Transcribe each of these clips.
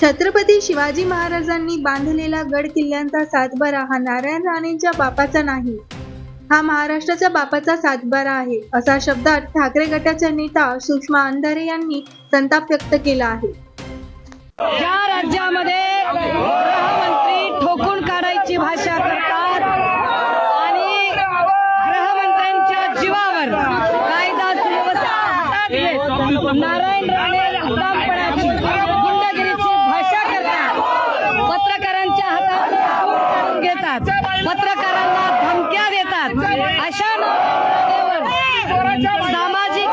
छत्रपती शिवाजी महाराजांनी बांधलेला गड किल्ल्यांचा सातबारा हा नारायण राणेंच्या बापाचा नाही हा महाराष्ट्राच्या बापाचा सातबारा आहे असा शब्दात ठाकरे गटाच्या नेता सुषमा अंधारे यांनी संताप व्यक्त केला आहे. ज्या राज्यामध्ये गृहमंत्री ठोकून काढायची भाषा करतात आणि गृहमंत्र्यांच्या जीवावर कायदा सुव्यवस्था नारायण राणे हटामपणाची गुंडगिरीची भाषा करतात पत्रकारांच्या हातात काढून घेतात पत्रकारांना धमक्या देतात अशा नारायण राणेवर सामाजिक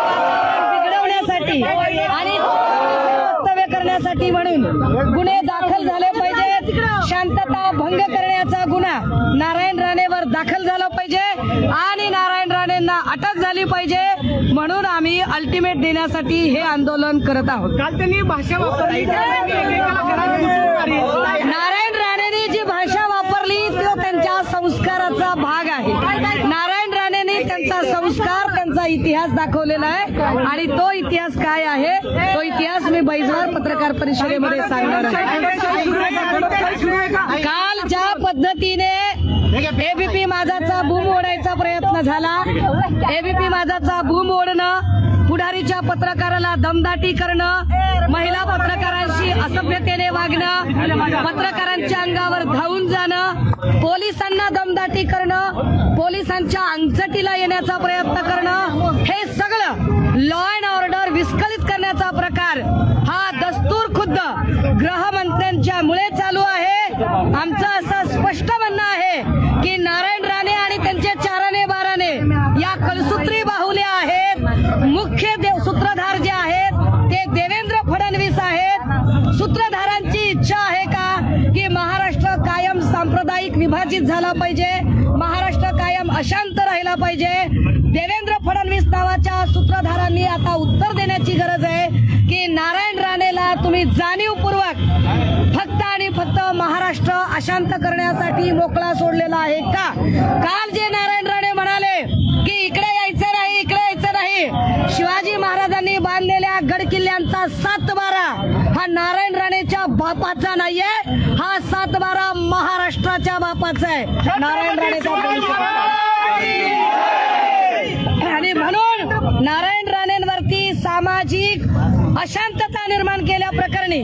बिघडवण्यासाठी आणि वक्तव्य करण्यासाठी म्हणून गुन्हे दाखल झाले पाहिजेत. शांतता भंग करण्याचा गुन्हा नारायण राणेवर दाखल झाला पाहिजे आणि नारायण राणेंना अटक झाली पाहिजे म्हणून आम्ही अल्टिमेट देण्यासाठी हे आंदोलन करत आहोत. काल त्यांनी भाषा वापरली. नारायण राणेने जी भाषा वापरली तो त्यांच्या संस्काराचा भाग आहे नारायण राणेने त्यांचा संस्कार त्यांचा इतिहास दाखवलेला आहे. आणि तो इतिहास काय आहे? तो इतिहास मी बैजवार पत्रकार परिषदेमध्ये सांगणार आहे. काल ज्या पद्धतीने एबीपी माझाचा बूम ओढायचा प्रयत्न झाला एबीपी माझाचा बूम ओढणं पुढारीच्या पत्रकाराला दमदाटी करणं महिला पत्रकारांशी असभ्यतेने वागणं पत्रकारांच्या अंगावर धावून जाणं पोलिसांच्या अंचटीला येण्याचा प्रयत्न करणं हे सगळं लॉ अँड ऑर्डर विस्कळीत करण्याचा प्रकार हा दस्तूर खुद्द गृहमंत्र्यांच्या मुळे चालू आहे. आमचं असं विभाजित झाला पाहिजे. महाराष्ट्र कायम अशांत राहिला पाहिजे. देवेंद्र फडणवीस नावाच्या सूत्रधारांनी आता उत्तर देण्याची गरज आहे की नारायण राणेला तुम्ही जाणीवपूर्वक फक्त आणि फक्त महाराष्ट्र अशांत करण्यासाठी मोकळा सोडलेला आहे का? काल जे नारायण राणे म्हणाले की इकडे यायचं नाही इकडे यायचं नाही. शिवाजी महाराजांनी बांधलेल्या गड किल्ल्यांचा सात बारा हा नारायण राणेच्या बापाचा नाहीये हा सात बारा महाराष्ट्राच्या बापाचा आहे. नारायण राणेचा आणि म्हणून नारायण राणेंवरती सामाजिक अशांतता निर्माण केल्या प्रकरणी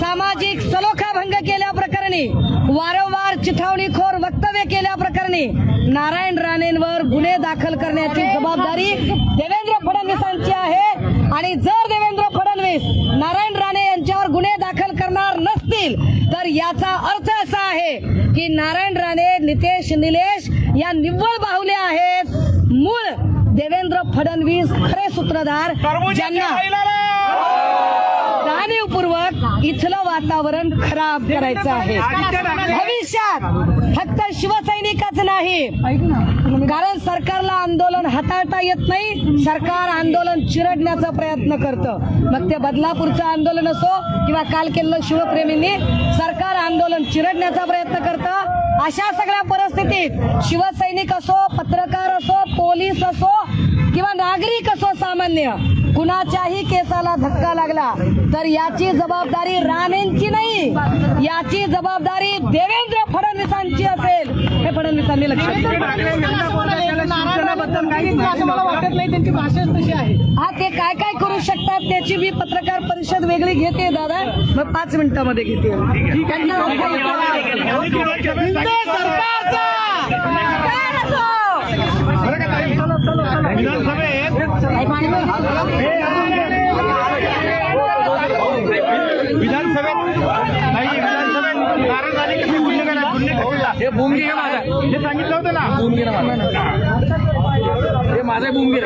सामाजिक सलोखा भंग केल्या प्रकरणी वारंवार चिथावणीखोर वक्तव्य केल्या प्रकरणी नारायण राणेंवर गुन्हे दाखल करण्याची जबाबदारी देवेंद्र फडणवीसांची आहे. आणि जर देवेंद्र याचा अर्थ असा आहे की नारायण राणे नितेश निलेश या निव्वळ बाहुले आहेत. मूळ देवेंद्र फडणवीस खरे सूत्रधार. ज्यांना जाणीवपूर्वक इथलं वातावरण खराब करायचं आहे. भविष्यात फक्त शिवसैनिकच नाही. कारण सरकारला आंदोलन हाताळता येत नाही. सरकार आंदोलन चिरडण्याचा प्रयत्न करतं. मग ते बदलापूरचं आंदोलन असो किंवा काल केलेलं शिवप्रेमींनी सरकार आंदोलन चिरडण्याचा प्रयत्न करतं. अशा सगळ्या परिस्थितीत शिवसैनिक असो पत्रकार असो पोलीस असो किंवा नागरिक असो सामान्य कुणाच्याही केसाला धक्का लागला तर याची जबाबदारी राणेंची नाही. याची जबाबदारी देवेंद्र फडणवीसांची असेल. हे फडणवीसांनी लक्षात हा ते काय काय करू शकतात त्याची मी पत्रकार परिषद वेगळी घेते दादा. मग पाच मिनिटामध्ये घेते. हिंदू सरकारचा! काय असो? विधानसभेत नाही विधानसभेत नाराज झाले की गुन्हे करा गुन्हे. हे भूमगी हे माझा. हे सांगितलं होतं ना? भूमगी हे माझा भूमगी